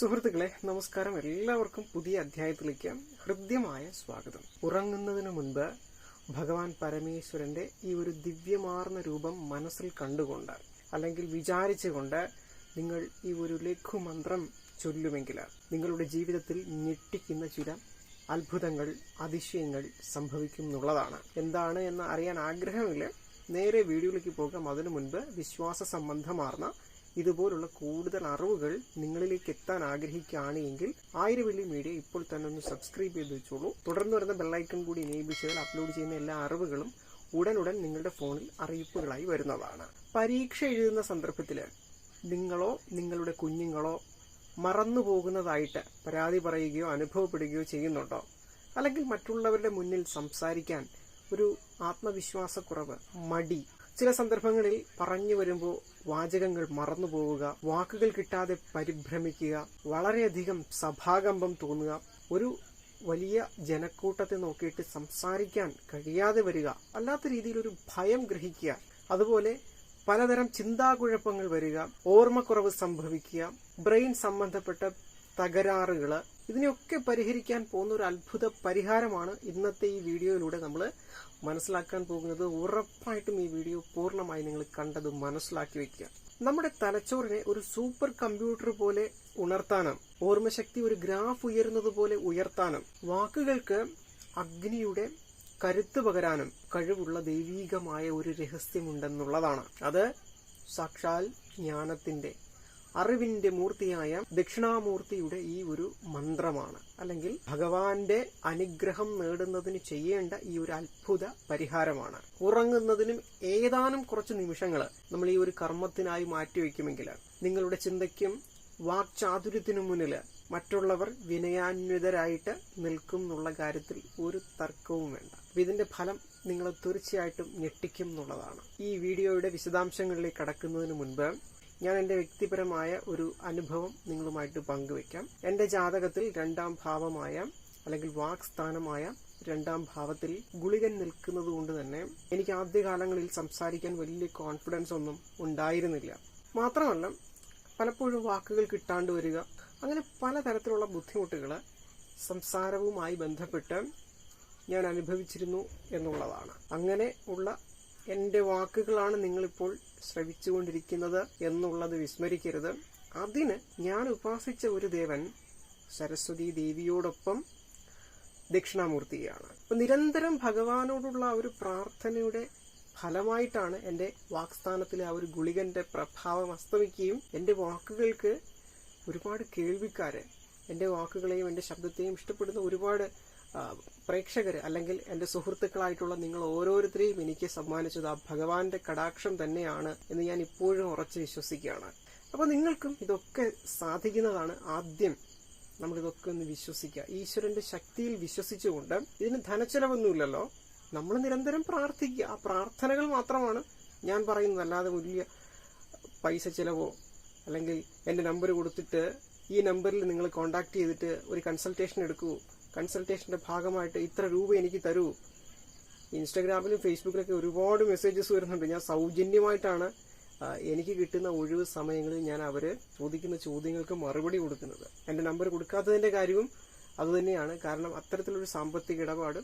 സുഹൃത്തുക്കളെ നമസ്കാരം. എല്ലാവർക്കും പുതിയ അധ്യായത്തിലേക്ക് ഹൃദ്യമായ സ്വാഗതം. ഉറങ്ങുന്നതിന് മുൻപ് ഭഗവാൻ പരമേശ്വരന്റെ ഈ ഒരു ദിവ്യമാർന്ന രൂപം മനസ്സിൽ കണ്ടുകൊണ്ട് അല്ലെങ്കിൽ വിചാരിച്ചുകൊണ്ട് നിങ്ങൾ ഈ ഒരു ലഘുമന്ത്രം ചൊല്ലുമെങ്കിൽ നിങ്ങളുടെ ജീവിതത്തിൽ ഞെട്ടിക്കുന്ന ചില അത്ഭുതങ്ങൾ അതിശയങ്ങൾ സംഭവിക്കും എന്നുള്ളതാണ്. എന്താണ് എന്ന് അറിയാൻ ആഗ്രഹമില്ല നേരെ വീഡിയോയിലേക്ക് പോകാം. അതിനു മുൻപ് വിശ്വാസ സംബന്ധമാർന്ന ഇതുപോലുള്ള കൂടുതൽ അറിവുകൾ നിങ്ങളിലേക്ക് എത്താൻ ആഗ്രഹിക്കുകയാണ് എങ്കിൽ ആയിരം വെള്ളി മീഡിയ ഇപ്പോൾ തന്നെ ഒന്ന് സബ്സ്ക്രൈബ് ചെയ്ത് വെച്ചോളൂ. തുടർന്ന് വരുന്ന ബെല്ലൈക്കൺ കൂടി എനേബിൾ ചെയ്താൽ അപ്ലോഡ് ചെയ്യുന്ന എല്ലാ അറിവുകളും ഉടനുടൻ നിങ്ങളുടെ ഫോണിൽ അറിയിപ്പുകളായി വരുന്നതാണ്. പരീക്ഷ എഴുതുന്ന സന്ദർഭത്തിൽ നിങ്ങളോ നിങ്ങളുടെ കുഞ്ഞുങ്ങളോ മറന്നു പോകുന്നതായിട്ട് പരാതി പറയുകയോ അനുഭവപ്പെടുകയോ ചെയ്യുന്നുണ്ടോ? അല്ലെങ്കിൽ മറ്റുള്ളവരുടെ മുന്നിൽ സംസാരിക്കാൻ ഒരു ആത്മവിശ്വാസക്കുറവ് മടി ചില സന്ദർഭങ്ങളിൽ പറഞ്ഞു വരുമ്പോൾ വാചകങ്ങൾ മറന്നു പോവുക വാക്കുകൾ കിട്ടാതെ പരിഭ്രമിക്കുക വളരെയധികം സഭാകമ്പം തോന്നുക ഒരു വലിയ ജനക്കൂട്ടത്തെ നോക്കിയിട്ട് സംസാരിക്കാൻ കഴിയാതെ വരിക അല്ലാത്ത രീതിയിൽ ഒരു ഭയം ഗ്രഹിക്കുക അതുപോലെ പലതരം ചിന്താകുഴപ്പങ്ങൾ വരിക ഓർമ്മക്കുറവ് സംഭവിക്കുക ബ്രെയിൻ സംബന്ധപ്പെട്ട തകരാറുകൾ ഇതിനെയൊക്കെ പരിഹരിക്കാൻ പോകുന്ന ഒരു അത്ഭുത പരിഹാരമാണ് ഇന്നത്തെ ഈ വീഡിയോയിലൂടെ നമ്മൾ മനസ്സിലാക്കാൻ പോകുന്നത്. ഉറപ്പായിട്ടും ഈ വീഡിയോ പൂർണമായി നിങ്ങൾ കണ്ടത് മനസ്സിലാക്കി വെക്കുക. നമ്മുടെ തലച്ചോറിനെ ഒരു സൂപ്പർ കമ്പ്യൂട്ടർ പോലെ ഉണർത്താനും ഓർമ്മശക്തി ഒരു ഗ്രാഫ് ഉയരുന്നത് പോലെ ഉയർത്താനും വാക്കുകൾക്ക് അഗ്നിയുടെ കരുത്ത് പകരാനും കഴിവുള്ള ദൈവീകമായ ഒരു രഹസ്യമുണ്ടെന്നുള്ളതാണ്. അത് സാക്ഷാൽ ജ്ഞാനത്തിന്റെ അറിവിന്റെ മൂർത്തിയായ ദക്ഷിണാമൂർത്തിയുടെ ഈ ഒരു മന്ത്രമാണ്. അല്ലെങ്കിൽ ഭഗവാന്റെ അനുഗ്രഹം നേടുന്നതിന് ചെയ്യേണ്ട ഈ ഒരു അത്ഭുത പരിഹാരമാണ്. ഉറങ്ങുന്നതിനും ഏതാനും കുറച്ച് നിമിഷങ്ങൾ നമ്മൾ ഈ ഒരു കർമ്മത്തിനായി മാറ്റിവെക്കുമെങ്കിൽ നിങ്ങളുടെ ചിന്തയ്ക്കും വാക്ചാതുര്യത്തിനു മുന്നിൽ മറ്റുള്ളവർ വിനയാന്വിതരായിട്ട് നിൽക്കും എന്നുള്ള കാര്യത്തിൽ ഒരു തർക്കവും വേണ്ട. ഇതിന്റെ ഫലം നിങ്ങൾ തീർച്ചയായിട്ടും ഞെട്ടിക്കും എന്നുള്ളതാണ്. ഈ വീഡിയോയുടെ വിശദാംശങ്ങളിലേക്ക് കടക്കുന്നതിന് മുൻപ് ഞാൻ എന്റെ വ്യക്തിപരമായ ഒരു അനുഭവം നിങ്ങളുമായിട്ട് പങ്കുവെക്കാം. എന്റെ ജാതകത്തിൽ രണ്ടാം ഭാവമായ അല്ലെങ്കിൽ വാക് സ്ഥാനമായ രണ്ടാം ഭാവത്തിൽ ഗുളികൻ നിൽക്കുന്നത് കൊണ്ട് തന്നെ എനിക്ക് ആദ്യകാലങ്ങളിൽ സംസാരിക്കാൻ വലിയ കോൺഫിഡൻസ് ഒന്നും ഉണ്ടായിരുന്നില്ല. മാത്രമല്ല പലപ്പോഴും വാക്കുകൾ കിട്ടാണ്ട് വരിക അങ്ങനെ പലതരത്തിലുള്ള ബുദ്ധിമുട്ടുകൾ സംസാരവുമായി ബന്ധപ്പെട്ട് ഞാൻ അനുഭവിച്ചിരുന്നു എന്നുള്ളതാണ്. അങ്ങനെ ഉള്ള എന്റെ വാക്കുകളാണ് നിങ്ങളിപ്പോൾ ശ്രവിച്ചുകൊണ്ടിരിക്കുന്നത് എന്നുള്ളത് വിസ്മരിക്കരുത്. അതിന് ഞാൻ ഉപാസിച്ച ഒരു ദേവൻ സരസ്വതി ദേവിയോടൊപ്പം ദക്ഷിണാമൂർത്തിയാണ്. അപ്പൊ നിരന്തരം ഭഗവാനോടുള്ള ആ ഒരു പ്രാർത്ഥനയുടെ ഫലമായിട്ടാണ് എന്റെ വാക്സ്ഥാനത്തിലെ ആ ഒരു ഗുളികന്റെ പ്രഭാവം അസ്തമിക്കുകയും എന്റെ വാക്കുകൾക്ക് ഒരുപാട് കേൾവിക്കാര് എന്റെ വാക്കുകളെയും എന്റെ ശബ്ദത്തെയും ഇഷ്ടപ്പെടുന്ന ഒരുപാട് പ്രേക്ഷകര് അല്ലെങ്കിൽ എന്റെ സുഹൃത്തുക്കളായിട്ടുള്ള നിങ്ങൾ ഓരോരുത്തരെയും എനിക്ക് സമ്മാനിച്ചത് ആ ഭഗവാന്റെ കടാക്ഷം തന്നെയാണ് എന്ന് ഞാൻ ഇപ്പോഴും ഉറച്ചു വിശ്വസിക്കുകയാണ്. അപ്പോൾ നിങ്ങൾക്കും ഇതൊക്കെ സാധിക്കുന്നതാണ് ആദ്യം നമ്മൾ ഇതൊക്കെ ഒന്ന് വിശ്വസിക്കുക. ഈശ്വരന്റെ ശക്തിയിൽ വിശ്വസിച്ചുകൊണ്ട് ഇതിന് ധനച്ചെലവൊന്നുമില്ലല്ലോ. നമ്മൾ നിരന്തരം പ്രാർത്ഥിക്കുക. ആ പ്രാർത്ഥനകൾ മാത്രമാണ് ഞാൻ പറയുന്നത്. അല്ലാതെ വലിയ പൈസ ചിലവോ അല്ലെങ്കിൽ എന്റെ നമ്പർ കൊടുത്തിട്ട് ഈ നമ്പറിൽ നിങ്ങൾ കോൺടാക്ട് ചെയ്തിട്ട് ഒരു കൺസൾട്ടേഷൻ എടുക്കൂ. കൺസൾട്ടേഷന്റെ ഭാഗമായിട്ട് ഇത്ര രൂപ എനിക്ക് തരൂ. ഇൻസ്റ്റാഗ്രാമിലും ഫേസ്ബുക്കിലൊക്കെ ഒരുപാട് മെസ്സേജസ് വരുന്നുണ്ട്. ഞാൻ സൗജന്യമായിട്ടാണ് എനിക്ക് കിട്ടുന്ന ഒഴിവ് സമയങ്ങളിൽ ഞാൻ അവർ ചോദിക്കുന്ന ചോദ്യങ്ങൾക്ക് മറുപടി കൊടുക്കുന്നത്. എന്റെ നമ്പർ കൊടുക്കാത്തതിന്റെ കാര്യവും അതുതന്നെയാണ് കാരണം അത്തരത്തിലൊരു സാമ്പത്തിക ഇടപാട്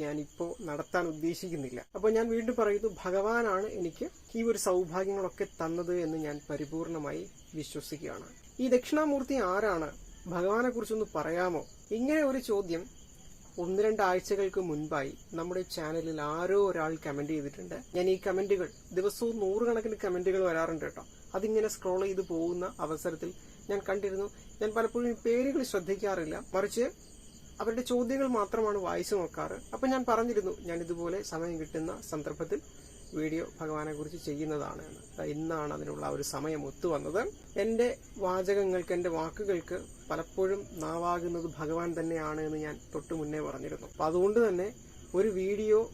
ഞാനിപ്പോൾ നടത്താൻ ഉദ്ദേശിക്കുന്നില്ല. അപ്പോൾ ഞാൻ വീണ്ടും പറയുന്നു ഭഗവാനാണ് എനിക്ക് ഈ ഒരു സൗഭാഗ്യങ്ങളൊക്കെ തന്നത് എന്ന് ഞാൻ പരിപൂർണമായി വിശ്വസിക്കുകയാണ്. ഈ ദക്ഷിണാമൂർത്തി ആരാണ്? ഭഗവാനെ കുറിച്ചൊന്ന് പറയാമോ? ഇങ്ങനെ ഒരു ചോദ്യം ഒന്ന് രണ്ട് ആഴ്ചകൾക്ക് മുൻപായി നമ്മുടെ ചാനലിൽ ആരോ ഒരാൾ കമന്റ് ചെയ്തിട്ടുണ്ട്. ഞാൻ ഈ കമന്റുകൾ ദിവസവും നൂറുകണക്കിന് കമന്റുകൾ വരാറുണ്ട് കേട്ടോ. അതിങ്ങനെ സ്ക്രോൾ ചെയ്ത് പോകുന്ന അവസരത്തിൽ ഞാൻ കണ്ടിരുന്നു. ഞാൻ പലപ്പോഴും പേരുകൾ ശ്രദ്ധിക്കാറില്ല. മറിച്ച് അവരുടെ ചോദ്യങ്ങൾ മാത്രമാണ് വായിച്ചു നോക്കാറ്. അപ്പൊ ഞാൻ പറഞ്ഞിരുന്നു ഞാൻ ഇതുപോലെ സമയം കിട്ടുന്ന സന്ദർഭത്തിൽ വീഡിയോ ഭഗവാനെക്കുറിച്ച് ചെയ്യുന്നതാണ് ഇന്നാണ് അതിനുള്ള ഒരു സമയം ഒത്തുവന്നത് എന്റെ വാചകങ്ങൾക്ക് എന്റെ വാക്കുകൾക്ക് പലപ്പോഴും നാവാകുന്നത് ഭഗവാൻ തന്നെയാണ് എന്ന് ഞാൻ തൊട്ടു മുന്നേ പറഞ്ഞിരുന്നു. അപ്പൊ അതുകൊണ്ട് തന്നെ ഒരു വീഡിയോ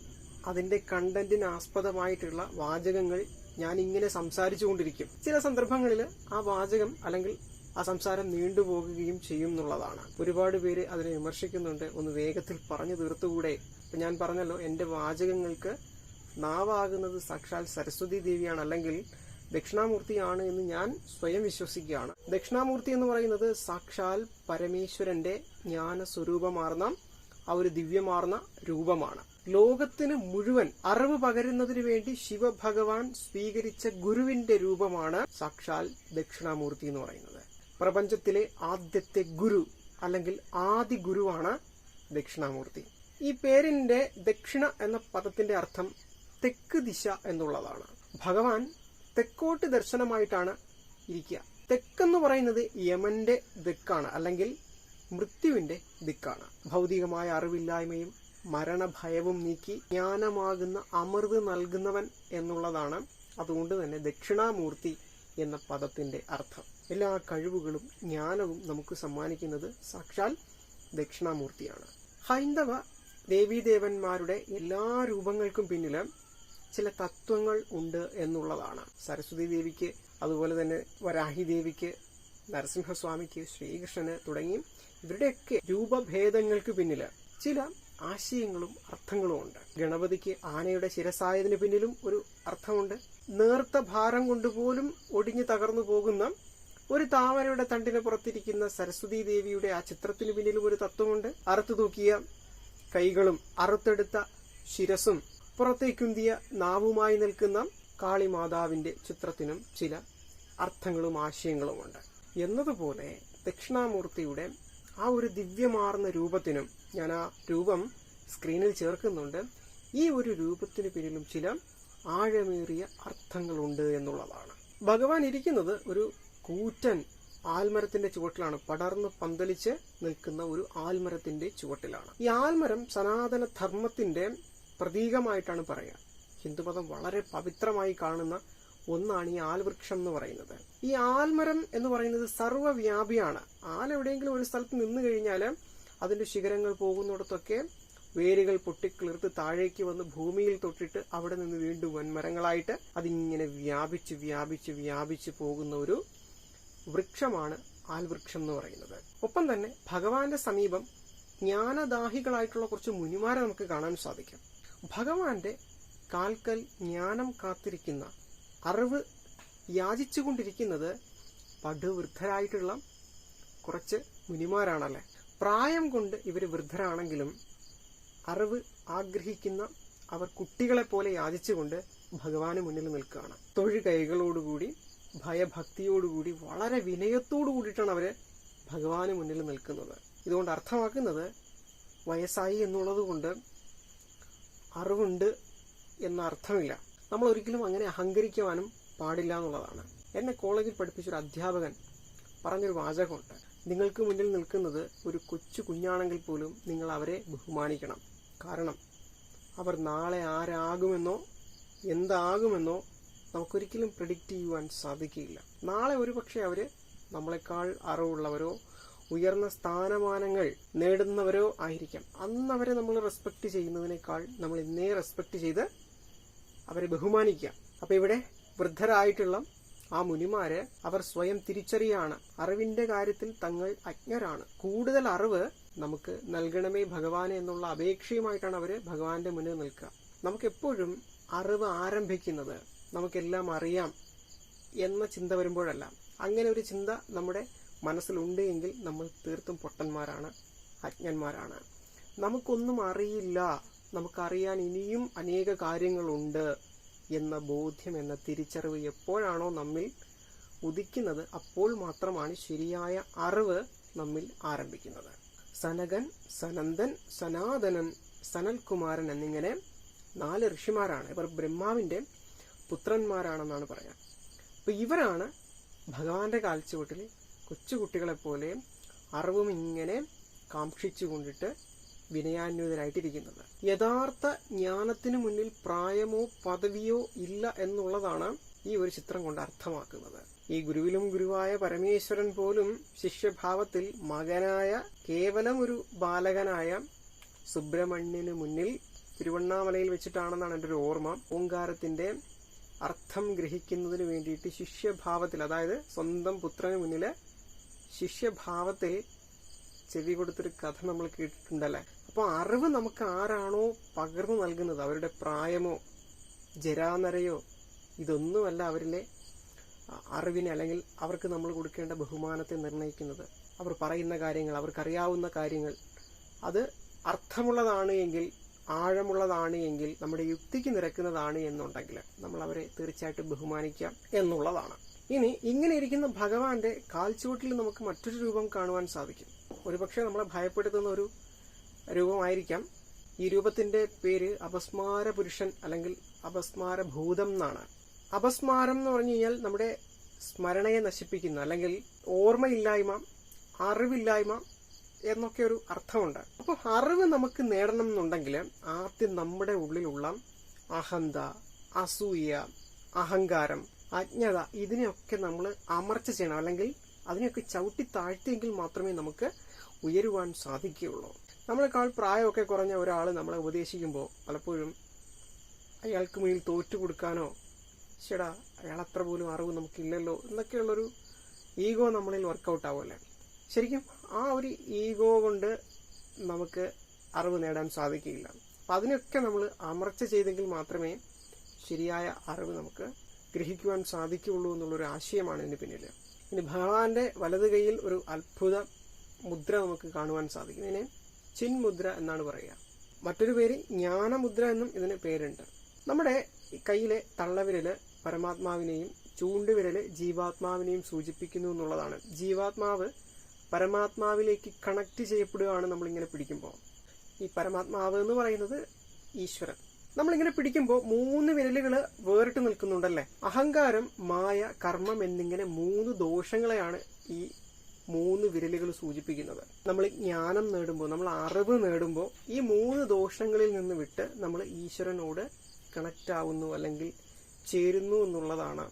അതിന്റെ കണ്ടന്റിന് ആസ്പദമായിട്ടുള്ള വാചകങ്ങൾ ഞാൻ ഇങ്ങനെ സംസാരിച്ചുകൊണ്ടിരിക്കും. ചില സന്ദർഭങ്ങളിൽ ആ വാചകം അല്ലെങ്കിൽ ആ സംസാരം നീണ്ടുപോകുകയും ചെയ്യും എന്നുള്ളതാണ്. ഒരുപാട് പേര് അതിനെ വിമർശിക്കുന്നുണ്ട്. ഒന്ന് വേഗത്തിൽ പറഞ്ഞു തീർത്തുകൂടെ. ഞാൻ പറഞ്ഞല്ലോ എന്റെ വാചകങ്ങൾക്ക് നാവാകുന്നത് സാക്ഷാൽ സരസ്വതി ദേവിയാണ് അല്ലെങ്കിൽ ദക്ഷിണാമൂർത്തിയാണ് എന്ന് ഞാൻ സ്വയം വിശ്വസിക്കുകയാണ്. ദക്ഷിണാമൂർത്തി എന്ന് പറയുന്നത് സാക്ഷാൽ പരമേശ്വരന്റെ ജ്ഞാന സ്വരൂപമാർന്ന ആ ഒരു ദിവ്യമാർന്ന രൂപമാണ്. ലോകത്തിന് മുഴുവൻ അറിവ് പകരുന്നതിനു വേണ്ടി ശിവഭഗവാൻ സ്വീകരിച്ച ഗുരുവിന്റെ രൂപമാണ് സാക്ഷാൽ ദക്ഷിണാമൂർത്തി എന്ന് പറയുന്നത്. പ്രപഞ്ചത്തിലെ ആദ്യത്തെ ഗുരു അല്ലെങ്കിൽ ആദി ഗുരുവാണ് ദക്ഷിണാമൂർത്തി. ഈ പേരിന്റെ ദക്ഷിണ എന്ന പദത്തിന്റെ അർത്ഥം തെക്ക് ദിശ എന്നുള്ളതാണ്. ഭഗവാൻ തെക്കോട്ട് ദർശനമായിട്ടാണ് ഇരിക്കുക. തെക്കെന്ന് പറയുന്നത് യമന്റെ ദിക്കാണ് അല്ലെങ്കിൽ മൃത്യുവിന്റെ ദിക്കാണ്. ഭൗതികമായ അറിവില്ലായ്മയും മരണഭയവും നീക്കി ജ്ഞാനമാകുന്ന അമൃത് നൽകുന്നവൻ എന്നുള്ളതാണ് അതുകൊണ്ട് തന്നെ ദക്ഷിണാമൂർത്തി എന്ന പദത്തിന്റെ അർത്ഥം. എല്ലാ കഴിവുകളും ജ്ഞാനവും നമുക്ക് സമ്മാനിക്കുന്നത് സാക്ഷാൽ ദക്ഷിണാമൂർത്തിയാണ്. ഹൈന്ദവ ദേവീദേവന്മാരുടെ എല്ലാ രൂപങ്ങൾക്കും പിന്നിൽ ചില തത്വങ്ങൾ ഉണ്ട് എന്നുള്ളതാണ്. സരസ്വതി ദേവിക്ക് അതുപോലെ തന്നെ വരാഹി ദേവിക്ക് നരസിംഹസ്വാമിക്ക് ശ്രീകൃഷ്ണന് തുടങ്ങി ഇവരുടെയൊക്കെ രൂപഭേദങ്ങൾക്ക് പിന്നിൽ ചില ആശയങ്ങളും അർത്ഥങ്ങളും ഉണ്ട്. ഗണപതിക്ക് ആനയുടെ ശിരസായതിന് പിന്നിലും ഒരു അർത്ഥമുണ്ട്. നേർത്ത ഭാരം കൊണ്ടുപോലും ഒടിഞ്ഞു തകർന്നു പോകുന്ന ഒരു താമരയുടെ തണ്ടിന് പുറത്തിരിക്കുന്ന സരസ്വതി ദേവിയുടെ ആ ചിത്രത്തിന് പിന്നിലും ഒരു തത്വമുണ്ട്. അറുത്തു തൂക്കിയ കൈകളും അറുത്തെടുത്ത ശിരസും പുറത്തേക്കുന്തിയ നാവുമായി നിൽക്കുന്ന കാളിമാതാവിന്റെ ചിത്രത്തിനും ചില അർത്ഥങ്ങളും ആശയങ്ങളുമുണ്ട്. എന്നതുപോലെ ദക്ഷിണാമൂർത്തിയുടെ ആ ഒരു ദിവ്യമാർന്ന രൂപത്തിനും ഞാൻ ആ രൂപം സ്ക്രീനിൽ ചേർക്കുന്നുണ്ട്. ഈ ഒരു രൂപത്തിന് പിന്നിലും ചില ആഴമേറിയ അർത്ഥങ്ങളുണ്ട് എന്നുള്ളതാണ്. ഭഗവാൻ ഇരിക്കുന്നത് ഒരു കൂറ്റൻ ആൽമരത്തിന്റെ ചുവട്ടിലാണ്. പടർന്ന് പന്തലിച്ച് നിൽക്കുന്ന ഒരു ആൽമരത്തിന്റെ ചുവട്ടിലാണ്. ഈ ആൽമരം സനാതന ധർമ്മത്തിന്റെ പ്രതീകമായിട്ടാണ് പറയുക ഹിന്ദുമതം വളരെ പവിത്രമായി കാണുന്ന ഒന്നാണ് ഈ ആൽവൃക്ഷം എന്ന് പറയുന്നത്. ഈ ആൽമരം എന്ന് പറയുന്നത് സർവവ്യാപിയാണ് ആൽ എവിടെയെങ്കിലും ഒരു സ്ഥലത്ത് നിന്ന് കഴിഞ്ഞാൽ അതിന്റെ ശിഖരങ്ങൾ പോകുന്നിടത്തൊക്കെ വേരുകൾ പൊട്ടിക്കിളിർത്ത് താഴേക്ക് വന്ന് ഭൂമിയിൽ തൊട്ടിട്ട് അവിടെ നിന്ന് വീണ്ടും വൻമരങ്ങളായിട്ട് അതിങ്ങനെ വ്യാപിച്ച് വ്യാപിച്ച് വ്യാപിച്ച് പോകുന്ന ഒരു വൃക്ഷമാണ് ആൽവൃക്ഷം എന്ന് പറയുന്നത്. ഒപ്പം തന്നെ ഭഗവാന്റെ സമീപം ജ്ഞാനദാഹികളായിട്ടുള്ള കുറച്ച് മുനിമാരെ നമുക്ക് കാണാൻ സാധിക്കും. ഭഗവാന്റെ കാൽക്കൽ ജ്ഞാനം കാത്തിരിക്കുന്ന അറിവ് യാചിച്ചുകൊണ്ടിരിക്കുന്നത് പടുവൃദ്ധരായിട്ടുള്ള കുറച്ച് മുനിമാരാണല്ലേ? പ്രായം കൊണ്ട് ഇവർ വൃദ്ധരാണെങ്കിലും അറിവ് ആഗ്രഹിക്കുന്ന അവർ കുട്ടികളെ പോലെ യാചിച്ചുകൊണ്ട് ഭഗവാന് മുന്നിൽ നിൽക്കുകയാണ്. തൊഴു കൈകളോടുകൂടി ഭയഭക്തിയോടുകൂടി വളരെ വിനയത്തോടു കൂടിയിട്ടാണ് അവർ ഭഗവാന് മുന്നിൽ നിൽക്കുന്നത്. ഇതുകൊണ്ട് അർത്ഥമാക്കുന്നത് വയസ്സായി എന്നുള്ളത് കൊണ്ട് അറിവുണ്ട് എന്ന അർത്ഥമില്ല. നമ്മൾ ഒരിക്കലും അങ്ങനെ അഹങ്കരിക്കുവാനും പാടില്ല എന്നുള്ളതാണ്. എന്നെ കോളേജിൽ പഠിപ്പിച്ചൊരു അധ്യാപകൻ പറഞ്ഞൊരു വാചകമുണ്ട്. നിങ്ങൾക്ക് മുന്നിൽ നിൽക്കുന്നത് ഒരു കൊച്ചു കുഞ്ഞാണെങ്കിൽ പോലും നിങ്ങൾ അവരെ ബഹുമാനിക്കണം. കാരണം അവർ നാളെ ആരാകുമെന്നോ എന്താകുമെന്നോ നമുക്കൊരിക്കലും പ്രിഡിക്റ്റ് ചെയ്യുവാൻ സാധിക്കില്ല നാളെ ഒരുപക്ഷെ അവർ നമ്മളെക്കാൾ അറിവുള്ളവരോ ഉയർന്ന സ്ഥാനമാനങ്ങൾ നേടുന്നവരോ ആയിരിക്കാം. അന്ന് അവരെ നമ്മൾ റെസ്പെക്ട് ചെയ്യുന്നതിനേക്കാൾ നമ്മൾ ഇന്നേ റെസ്പെക്ട് ചെയ്ത് അവരെ ബഹുമാനിക്കുക. അപ്പൊ ഇവിടെ വൃദ്ധരായിട്ടുള്ള ആ മുനിമാര് അവർ സ്വയം തിരിച്ചറിയാണ്. അറിവിന്റെ കാര്യത്തിൽ തങ്ങൾ അജ്ഞരാണ്. കൂടുതൽ അറിവ് നമുക്ക് നൽകണമേ ഭഗവാനെ എന്നുള്ള അപേക്ഷയുമായിട്ടാണ് അവർ ഭഗവാന്റെ മുന്നിൽ നിൽക്കുക. നമുക്കെപ്പോഴും അറിവ് ആരംഭിക്കുന്നത് നമുക്കെല്ലാം അറിയാം എന്ന ചിന്ത വരുമ്പോഴല്ല. അങ്ങനെ ഒരു ചിന്ത നമ്മുടെ മനസ്സിലുണ്ട് എങ്കിൽ നമ്മൾ തീർത്തും പൊട്ടന്മാരാണ് അജ്ഞന്മാരാണ്. നമുക്കൊന്നും അറിയില്ല. നമുക്കറിയാൻ ഇനിയും അനേക കാര്യങ്ങളുണ്ട് എന്ന ബോധ്യം എന്ന തിരിച്ചറിവ് എപ്പോഴാണോ നമ്മിൽ ഉദിക്കുന്നത് അപ്പോൾ മാത്രമാണ് ശരിയായ അറിവ് നമ്മിൽ ആരംഭിക്കുന്നത്. സനകൻ സനന്ദൻ സനാതനൻ സനൽകുമാരൻ എന്നിങ്ങനെ നാല് ഋഷിമാരാണ്. ഇവർ ബ്രഹ്മാവിന്റെ പുത്രന്മാരാണെന്നാണ് പറയാം. അപ്പൊ ഇവരാണ് ഭഗവാന്റെ കാൽച്ചുവട്ടിൽ കൊച്ചുകുട്ടികളെ പോലെ അറിവും ഇങ്ങനെ കാക്ഷിച്ചു കൊണ്ടിട്ട് യഥാർത്ഥ ജ്ഞാനത്തിന് മുന്നിൽ പ്രായമോ പദവിയോ ഇല്ല എന്നുള്ളതാണ് ഈ ഒരു ചിത്രം കൊണ്ട് അർത്ഥമാക്കുന്നത്. ഈ ഗുരുവിലും ഗുരുവായ പരമേശ്വരൻ പോലും ശിഷ്യഭാവത്തിൽ മകനായ കേവലം ഒരു ബാലകനായ സുബ്രഹ്മണ്യന് മുന്നിൽ തിരുവണ്ണാമലയിൽ വെച്ചിട്ടാണെന്നാണ് എന്റെ ഒരു ഓർമ്മ. ഓങ്കാരത്തിന്റെ അർത്ഥം ഗ്രഹിക്കുന്നതിന് വേണ്ടിയിട്ട് ശിഷ്യഭാവത്തിൽ അതായത് സ്വന്തം പുത്രന് മുന്നിൽ ശിഷ്യഭാവത്തിൽ ചെവി കൊടുത്തൊരു കഥ നമ്മൾ കേട്ടിട്ടുണ്ടല്ലേ? അപ്പോൾ അറിവ് നമുക്ക് ആരാണോ പകർന്നു നൽകുന്നത്? അവരുടെ പ്രായമോ ജരാനരയോ ഇതൊന്നുമല്ല അവരിലെ അറിവിനെ അല്ലെങ്കിൽ അവർക്ക് നമ്മൾ കൊടുക്കേണ്ട ബഹുമാനത്തെ നിർണയിക്കുന്നത് അവർ പറയുന്ന കാര്യങ്ങൾ അവർക്കറിയാവുന്ന കാര്യങ്ങൾ. അത് അർത്ഥമുള്ളതാണ് എങ്കിൽ ആഴമുള്ളതാണ് എങ്കിൽ നമ്മുടെ യുക്തിക്ക് നിരക്കുന്നതാണ് എന്നുണ്ടെങ്കിൽ നമ്മൾ അവരെ തീർച്ചയായിട്ടും ബഹുമാനിക്കാം എന്നുള്ളതാണ്. ഇനി ഇങ്ങനെ ഇരിക്കുന്ന ഭഗവാന്റെ കാൽച്ചുവട്ടിൽ നമുക്ക് മറ്റൊരു രൂപം കാണുവാൻ സാധിക്കും. ഒരുപക്ഷെ നമ്മളെ ഭയപ്പെടുത്തുന്ന ഒരു രൂപമായിരിക്കാം. ഈ രൂപത്തിന്റെ പേര് അപസ്മാര പുരുഷൻ അല്ലെങ്കിൽ അപസ്മാര ഭൂതം എന്നാണ്. അപസ്മാരം എന്ന് പറഞ്ഞു കഴിഞ്ഞാൽ നമ്മുടെ സ്മരണയെ നശിപ്പിക്കുന്ന അല്ലെങ്കിൽ ഓർമ്മയില്ലായ്മ അറിവില്ലായ്മ എന്നൊക്കെ ഒരു അർത്ഥമുണ്ട്. അപ്പോൾ അറിവ് നമുക്ക് നേടണം എന്നുണ്ടെങ്കിൽ ആദ്യം നമ്മുടെ ഉള്ളിലുള്ള അഹന്ത അസൂയ അഹങ്കാരം അജ്ഞത ഇതിനെയൊക്കെ നമ്മൾ അമർച്ച ചെയ്യണം. അല്ലെങ്കിൽ അതിനെയൊക്കെ ചവിട്ടി താഴ്ത്തിയെങ്കിൽ മാത്രമേ നമുക്ക് ഉയരുവാൻ സാധിക്കുകയുള്ളൂ. നമ്മളെക്കാൾ പ്രായമൊക്കെ കുറഞ്ഞ ഒരാൾ നമ്മളെ ഉപദേശിക്കുമ്പോൾ പലപ്പോഴും അയാൾക്ക് മുന്നിൽ തോറ്റു കൊടുക്കാനോ ചേടാ അയാൾ അത്ര പോലും അറിവ് നമുക്കില്ലല്ലോ എന്നൊക്കെയുള്ളൊരു ഈഗോ നമ്മളിൽ വർക്കൗട്ട് ആവുമല്ലേ? ശരിക്കും ആ ഒരു ഈഗോ കൊണ്ട് നമുക്ക് അറിവ് നേടാൻ സാധിക്കില്ല അപ്പം അതിനൊക്കെ നമ്മൾ അമർച്ച ചെയ്തെങ്കിൽ മാത്രമേ ശരിയായ അറിവ് നമുക്ക് ഗ്രഹിക്കുവാൻ സാധിക്കുകയുള്ളൂ എന്നുള്ളൊരു ആശയമാണ് ഇതിന് പിന്നിൽ. ഇനി ഭഗവാന്റെ വലത് കൈയിൽ ഒരു അത്ഭുത മുദ്ര നമുക്ക് കാണുവാൻ സാധിക്കും ഇതിനെ ചിൻമുദ്ര എന്നാണ് പറയുക. മറ്റൊരു പേര് ജ്ഞാനമുദ്ര എന്നും ഇതിന് പേരുണ്ട്. നമ്മുടെ കയ്യിലെ തള്ളവിരൽ പരമാത്മാവിനെയും ചൂണ്ടുവിരൽ ജീവാത്മാവിനെയും സൂചിപ്പിക്കുന്നു എന്നുള്ളതാണ്. ജീവാത്മാവ് പരമാത്മാവിലേക്ക് കണക്ട് ചെയ്യപ്പെടുകയാണ് നമ്മളിങ്ങനെ പിടിക്കുമ്പോൾ. ഈ പരമാത്മാവ് എന്ന് പറയുന്നത് ഈശ്വരൻ. നമ്മളിങ്ങനെ പിടിക്കുമ്പോൾ മൂന്ന് വിരലുകൾ വേറിട്ട് നിൽക്കുന്നുണ്ടല്ലേ? അഹങ്കാരം മായ കർമ്മം എന്നിങ്ങനെ മൂന്ന് ദോഷങ്ങളെയാണ് ഈ മൂന്ന് വിരലുകൾ സൂചിപ്പിക്കുന്നത്. നമ്മൾ ജ്ഞാനം നേടുമ്പോൾ നമ്മൾ അറിവ് നേടുമ്പോൾ ഈ മൂന്ന് ദോഷങ്ങളിൽ നിന്ന് വിട്ട് നമ്മൾ ഈശ്വരനോട് കണക്റ്റ് ആവുന്നു അല്ലെങ്കിൽ ചേരുന്നു എന്നുള്ളതാണ്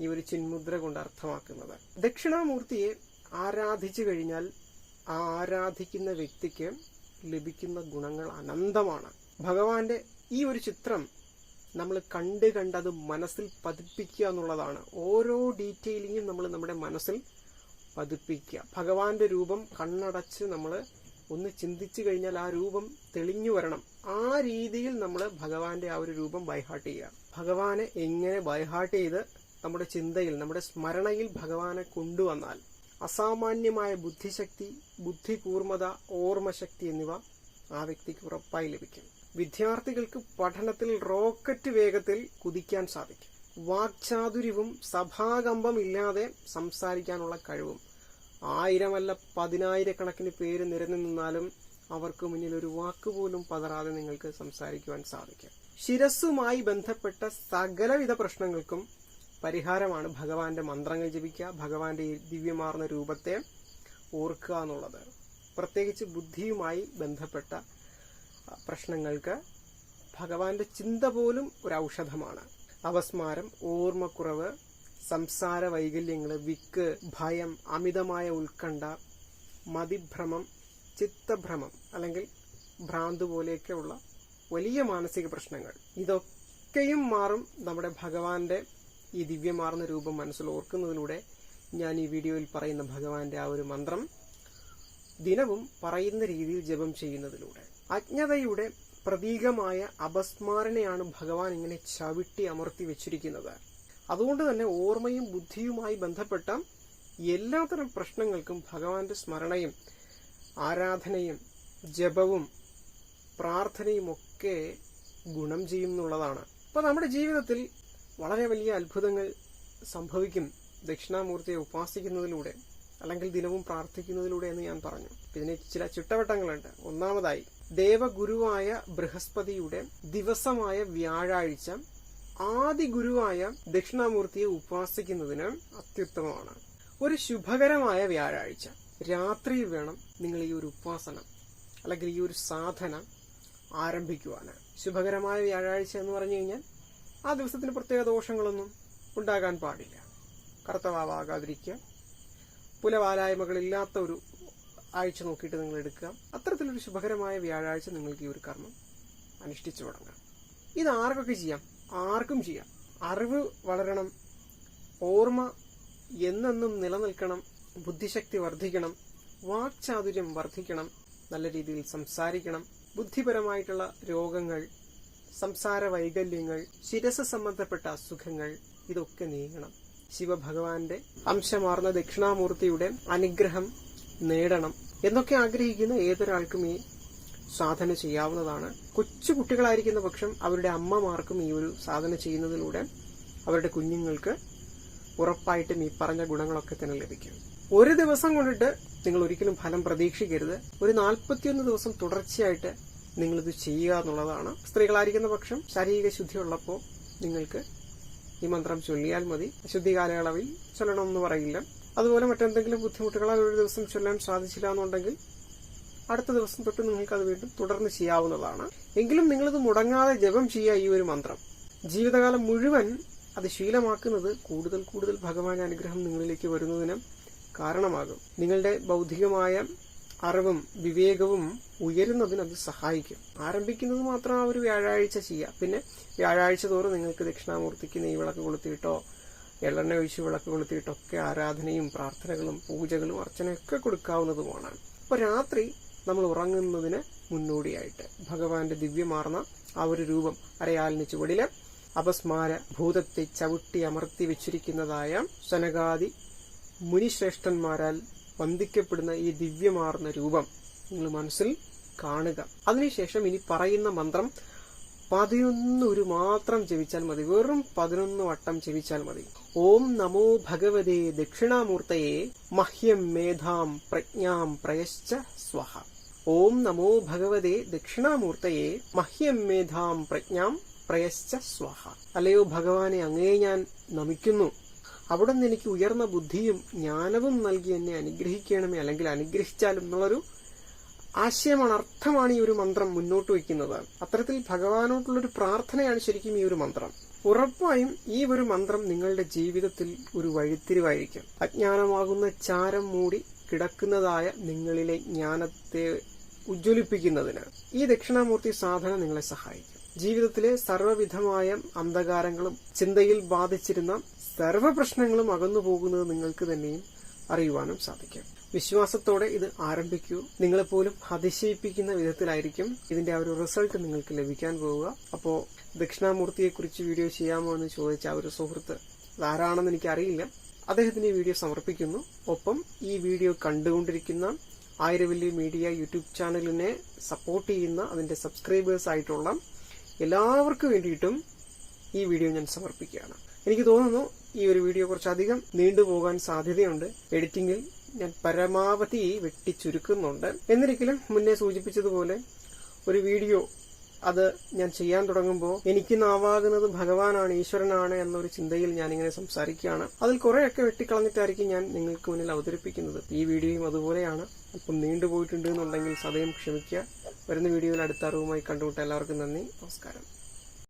ഈ ഒരു ചിന്മുദ്ര കൊണ്ട് അർത്ഥമാക്കുന്നത്. ദക്ഷിണാമൂർത്തിയെ ആരാധിച്ചു കഴിഞ്ഞാൽ ആരാധിക്കുന്ന വ്യക്തിക്ക് ലഭിക്കുന്ന ഗുണങ്ങൾ അനന്തമാണ്. ഭഗവാന്റെ ഈ ഒരു ചിത്രം നമ്മൾ കണ്ട് കണ്ടത് മനസ്സിൽ പതിപ്പിക്കുക എന്നുള്ളതാണ്. ഓരോ ഡീറ്റെയിലിങ്ങും നമ്മൾ നമ്മുടെ മനസ്സിൽ പതിപ്പിക്കുക. ഭഗവാന്റെ രൂപം കണ്ണടച്ച് നമ്മൾ ഒന്ന് ചിന്തിച്ചു കഴിഞ്ഞാൽ ആ രൂപം തെളിഞ്ഞു വരണം. ആ രീതിയിൽ നമ്മൾ ഭഗവാന്റെ ആ ഒരു രൂപം ബൈഹാർട്ട് ചെയ്യുക. ഭഗവാനെ എങ്ങനെ ബൈഹാർട്ട് ചെയ്ത് നമ്മുടെ ചിന്തയിൽ നമ്മുടെ സ്മരണയിൽ ഭഗവാനെ കൊണ്ടുവന്നാൽ അസാമാന്യമായ ബുദ്ധിശക്തി ബുദ്ധി കൂർമ്മത ഓർമ്മശക്തി എന്നിവ ആ വ്യക്തിക്ക് ഉറപ്പായി ലഭിക്കും. വിദ്യാർത്ഥികൾക്ക് പഠനത്തിൽ റോക്കറ്റ് വേഗത്തിൽ കുതിക്കാൻ സാധിക്കും. വാക്ചാതുര്യവും സഭാകമ്പം ഇല്ലാതെ സംസാരിക്കാനുള്ള കഴിവും. ആയിരമല്ല പതിനായിരക്കണക്കിന് പേര് നിരന്നു നിന്നാലും അവർക്ക് മുന്നിൽ ഒരു വാക്കുപോലും പതറാതെ നിങ്ങൾക്ക് സംസാരിക്കുവാൻ സാധിക്കും. ശിരസ്സുമായി ബന്ധപ്പെട്ട സകലവിധ പ്രശ്നങ്ങൾക്കും പരിഹാരമാണ് ഭഗവാന്റെ മന്ത്രങ്ങൾ ജപിക്കുക ഭഗവാന്റെ ദിവ്യമാർന്ന രൂപത്തെ ഓർക്കുക എന്നുള്ളത്. പ്രത്യേകിച്ച് ബുദ്ധിയുമായി ബന്ധപ്പെട്ട പ്രശ്നങ്ങൾക്ക് ഭഗവാന്റെ ചിന്ത പോലും ഒരു ഔഷധമാണ് അവസ്മാരം ഓർമ്മക്കുറവ് സംസാര വൈകല്യങ്ങൾ വിക്ക് ഭയം അമിതമായ ഉത്കണ്ഠ മതിഭ്രമം ചിത്തഭ്രമം അല്ലെങ്കിൽ ഭ്രാന്ത് പോലെയൊക്കെയുള്ള വലിയ മാനസിക പ്രശ്നങ്ങൾ. ഇതൊക്കെയും മാറും നമ്മുടെ ഭഗവാന്റെ ഈ ദിവ്യമാർന്ന രൂപം മനസ്സിൽ ഓർക്കുന്നതിലൂടെ ഞാൻ ഈ വീഡിയോയിൽ പറയുന്ന ഭഗവാന്റെ ആ ഒരു മന്ത്രം ദിനവും പറയുന്ന രീതിയിൽ ജപം ചെയ്യുന്നതിലൂടെ. അജ്ഞതയുടെ പ്രതീകമായ അപസ്മാരനെയാണ് ഭഗവാൻ ഇങ്ങനെ ചവിട്ടി അമർത്തി വെച്ചിരിക്കുന്നത്. അതുകൊണ്ട് തന്നെ ഓർമ്മയും ബുദ്ധിയുമായി ബന്ധപ്പെട്ട എല്ലാത്തരം പ്രശ്നങ്ങൾക്കും ഭഗവാന്റെ സ്മരണയും ആരാധനയും ജപവും പ്രാർത്ഥനയും ഒക്കെ ഗുണം ചെയ്യും എന്നുള്ളതാണ് അപ്പോൾ നമ്മുടെ ജീവിതത്തിൽ വളരെ വലിയ അത്ഭുതങ്ങൾ സംഭവിക്കും ദക്ഷിണാമൂർത്തിയെ ഉപാസിക്കുന്നതിലൂടെ അല്ലെങ്കിൽ ദിനവും പ്രാർത്ഥിക്കുന്നതിലൂടെ എന്ന് ഞാൻ പറഞ്ഞു. ഇതിന് ചില ചിട്ടവട്ടങ്ങളുണ്ട്. ഒന്നാമതായി ദേവഗുരുവായ ബൃഹസ്പതിയുടെ ദിവസമായ വ്യാഴാഴ്ച ആദി ഗുരുവായ ദക്ഷിണാമൂർത്തിയെ ഉപാസിക്കുന്നതിന് അത്യുത്തമമാണ്. ഒരു ശുഭകരമായ വ്യാഴാഴ്ച. രാത്രി വേണം നിങ്ങൾ ഈ ഒരു ഉപാസനം അല്ലെങ്കിൽ ഈ ഒരു സാധന ആരംഭിക്കുവാന്. ശുഭകരമായ വ്യാഴാഴ്ച എന്ന് പറഞ്ഞു കഴിഞ്ഞാൽ ആ ദിവസത്തിന് പ്രത്യേക ദോഷങ്ങളൊന്നും ഉണ്ടാകാൻ പാടില്ല. കറുത്തവാവാകാതിരിക്കുക പുലവാലായ്മകളില്ലാത്ത ഒരു ആഴ്ച നോക്കിയിട്ട് നിങ്ങൾ എടുക്കുക. അത്തരത്തിലൊരു ശുഭകരമായ വ്യാഴാഴ്ച നിങ്ങൾക്ക് ഈ ഒരു കർമ്മം അനുഷ്ഠിച്ചു തുടങ്ങാം. ഇത് ആർക്കൊക്കെ ചെയ്യാം? ആർക്കും ചെയ്യാം. അറിവ് വളരണം ഓർമ്മ എന്നെന്നും നിലനിൽക്കണം ബുദ്ധിശക്തി വർദ്ധിക്കണം വാക്ചാതുര്യം വർദ്ധിക്കണം നല്ല രീതിയിൽ സംസാരിക്കണം ബുദ്ധിപരമായിട്ടുള്ള രോഗങ്ങൾ സംസാര വൈകല്യങ്ങൾ ശിരസ് സംബന്ധപ്പെട്ട അസുഖങ്ങൾ ഇതൊക്കെ നീങ്ങണം. ശിവഭഗവാന്റെ അംശമാർന്ന ദക്ഷിണാമൂർത്തിയുടെ അനുഗ്രഹം നേടണം എന്നൊക്കെ ആഗ്രഹിക്കുന്ന ഏതൊരാൾക്കും ഈ സാധന ചെയ്യാവുന്നതാണ്. കൊച്ചു കുട്ടികളായിരിക്കുന്ന പക്ഷം അവരുടെ അമ്മമാർക്കും ഈ ഒരു സാധന ചെയ്യുന്നതിലൂടെ അവരുടെ കുഞ്ഞുങ്ങൾക്ക് ഉറപ്പായിട്ടും ഈ പറഞ്ഞ ഗുണങ്ങളൊക്കെ തന്നെ ലഭിക്കും. ഒരു ദിവസം കൊണ്ടിട്ട് നിങ്ങൾ ഒരിക്കലും ഫലം പ്രതീക്ഷിക്കരുത്. ഒരു നാൽപ്പത്തിയൊന്ന് ദിവസം തുടർച്ചയായിട്ട് നിങ്ങളിത് ചെയ്യുക എന്നുള്ളതാണ്. സ്ത്രീകളായിരിക്കുന്ന പക്ഷം ശാരീരിക ശുദ്ധി ഉള്ളപ്പോൾ നിങ്ങൾക്ക് ഈ മന്ത്രം ചൊല്ലിയാൽ മതി. ശുദ്ധി കാലയളവിൽ ചൊല്ലണമെന്ന് പറയില്ല. അതുപോലെ മറ്റെന്തെങ്കിലും ബുദ്ധിമുട്ടുകളാൽ ഒരു ദിവസം ചൊല്ലാൻ സാധിച്ചില്ല എന്നുണ്ടെങ്കിൽ അടുത്ത ദിവസം തൊട്ട് നിങ്ങൾക്ക് അത് വീണ്ടും തുടർന്ന് ചെയ്യാവുന്നതാണ്. എങ്കിലും നിങ്ങളിത് മുടങ്ങാതെ ജപം ചെയ്യുക ഈ ഒരു മന്ത്രം. ജീവിതകാലം മുഴുവൻ അത് ശീലമാക്കുന്നത് കൂടുതൽ കൂടുതൽ ഭഗവാന്റെ അനുഗ്രഹം നിങ്ങളിലേക്ക് വരുന്നതിന് കാരണമാകും. നിങ്ങളുടെ ബൗദ്ധികമായ അറിവും വിവേകവും ഉയരുന്നതിന് അത് സഹായിക്കും. ആരംഭിക്കുന്നത് മാത്രം ആ ഒരു വ്യാഴാഴ്ച ചെയ്യുക. പിന്നെ വ്യാഴാഴ്ച തോറും നിങ്ങൾക്ക് ദക്ഷിണാമൂർത്തിക്ക് നെയ്വിളക്ക് കൊളുത്തിയിട്ടോ എള്ളെണ്ണ ഒഴിച്ച് വിളക്ക് കൊളുത്തിയിട്ടൊക്കെ ആരാധനയും പ്രാർത്ഥനകളും പൂജകളും അർച്ചനയൊക്കെ കൊടുക്കാവുന്നതുമാണ് അപ്പൊ രാത്രി നമ്മൾ ഉറങ്ങുന്നതിന് മുന്നോടിയായിട്ട് ഭഗവാന്റെ ദിവ്യമാർന്ന ആ ഒരു രൂപം അരയാലിന് ചുവടിൽ അപസ്മാര ഭൂതത്തെ ചവിട്ടി അമർത്തി വെച്ചിരിക്കുന്നതായ സനകാദി മുനിശ്രേഷ്ഠന്മാരാൽ വന്ദിക്കപ്പെടുന്ന ഈ ദിവ്യമാർന്ന രൂപം നിങ്ങൾ മനസ്സിൽ കാണുക. അതിനുശേഷം ഇനി പറയുന്ന മന്ത്രം പതിനൊന്ന് ഒരു മാത്രം ജപിച്ചാൽ മതി. വെറും പതിനൊന്ന് വട്ടം ജപിച്ചാൽ മതി. ഓം നമോ ഭഗവതേ ദക്ഷിണാമൂർത്തയെ മഹ്യം മേധാം പ്രജ്ഞാം പ്രയശ്ച സ്വഹ. ഓം നമോ ഭഗവതേ ദക്ഷിണാമൂർത്തയെ മഹ്യം മേധാം പ്രജ്ഞാം പ്രയശ്ച സ്വഹ. അല്ലയോ ഭഗവാനെ അങ്ങേ ഞാൻ നമിക്കുന്നു. അവിടെ നിന്ന് എനിക്ക് ഉയർന്ന ബുദ്ധിയും ജ്ഞാനവും നൽകി എന്നെ അനുഗ്രഹിക്കണമേ അല്ലെങ്കിൽ അനുഗ്രഹിച്ചാലും എന്നുള്ളൊരു ആശയമാണ് അർത്ഥമാണ് ഈ ഒരു മന്ത്രം മുന്നോട്ട് വയ്ക്കുന്നത്. അത്തരത്തിൽ ഭഗവാനോട്ടുള്ളൊരു പ്രാർത്ഥനയാണ് ശരിക്കും ഈ ഒരു മന്ത്രം. ഉറപ്പായും ഈ ഒരു മന്ത്രം നിങ്ങളുടെ ജീവിതത്തിൽ ഒരു വഴിത്തിരിവായിരിക്കും. അജ്ഞാനമാകുന്ന ചാരം മൂടി കിടക്കുന്നതായ നിങ്ങളിലെ ജ്ഞാനത്തെ ഉജ്ജ്വലിപ്പിക്കുന്നതിന് ഈ ദക്ഷിണാമൂർത്തി സാധന നിങ്ങളെ സഹായിക്കും. ജീവിതത്തിലെ സർവവിധമായ അന്ധകാരങ്ങളും ചിന്തയിൽ ബാധിച്ചിരുന്ന സർവ പ്രശ്നങ്ങളും അകന്നു പോകുന്നത് നിങ്ങൾക്ക് തന്നെയും അറിയുവാനും സാധിക്കും. വിശ്വാസത്തോടെ ഇത് ആരംഭിക്കൂ. നിങ്ങളെപ്പോലും അതിശയിപ്പിക്കുന്ന വിധത്തിലായിരിക്കും ഇതിന്റെ ആ ഒരു റിസൾട്ട് നിങ്ങൾക്ക് ലഭിക്കാൻ പോവുക. അപ്പോ ദക്ഷിണാമൂർത്തിയെക്കുറിച്ച് വീഡിയോ ചെയ്യാമോ എന്ന് ചോദിച്ച ആ ഒരു സുഹൃത്ത് അതാരാണെന്ന് എനിക്കറിയില്ല. അദ്ദേഹത്തിന് ഈ വീഡിയോ സമർപ്പിക്കുന്നു. ഒപ്പം ഈ വീഡിയോ കണ്ടുകൊണ്ടിരിക്കുന്ന ആയിരവല്ലി മീഡിയ യൂട്യൂബ് ചാനലിനെ സപ്പോർട്ട് ചെയ്യുന്ന അതിന്റെ സബ്സ്ക്രൈബേഴ്സ് ആയിട്ടുള്ള എല്ലാവർക്കും വേണ്ടിയിട്ടും ഈ വീഡിയോ ഞാൻ സമർപ്പിക്കുകയാണ്. എനിക്ക് തോന്നുന്നു ഈ ഒരു വീഡിയോ കുറച്ചധികം നീണ്ടുപോകാൻ സാധ്യതയുണ്ട്. എഡിറ്റിംഗിൽ ഞാൻ പരമാവധി വെട്ടിച്ചുരുക്കുന്നുണ്ട് എന്നിരിക്കലും മുന്നേ സൂചിപ്പിച്ചതുപോലെ ഒരു വീഡിയോ അത് ഞാൻ ചെയ്യാൻ തുടങ്ങുമ്പോൾ എനിക്ക് നാവാകുന്നത് ഭഗവാനാണ് ഈശ്വരനാണ് എന്നൊരു ചിന്തയിൽ ഞാൻ ഇങ്ങനെ സംസാരിക്കുകയാണ്. അതിൽ കുറെയൊക്കെ വെട്ടിക്കളഞ്ഞിട്ടായിരിക്കും ഞാൻ നിങ്ങൾക്ക് മുന്നിൽ അവതരിപ്പിക്കുന്നത്. ഈ വീഡിയോയും അതുപോലെയാണ്. അല്പം നീണ്ടുപോയിട്ടുണ്ട് എന്നുണ്ടെങ്കിൽ സദയം ക്ഷമിക്കുക. വരുന്ന വീഡിയോയിൽ അടുത്ത അറിവുമായി കണ്ടുമുട്ട എല്ലാവർക്കും നന്ദി. നമസ്കാരം.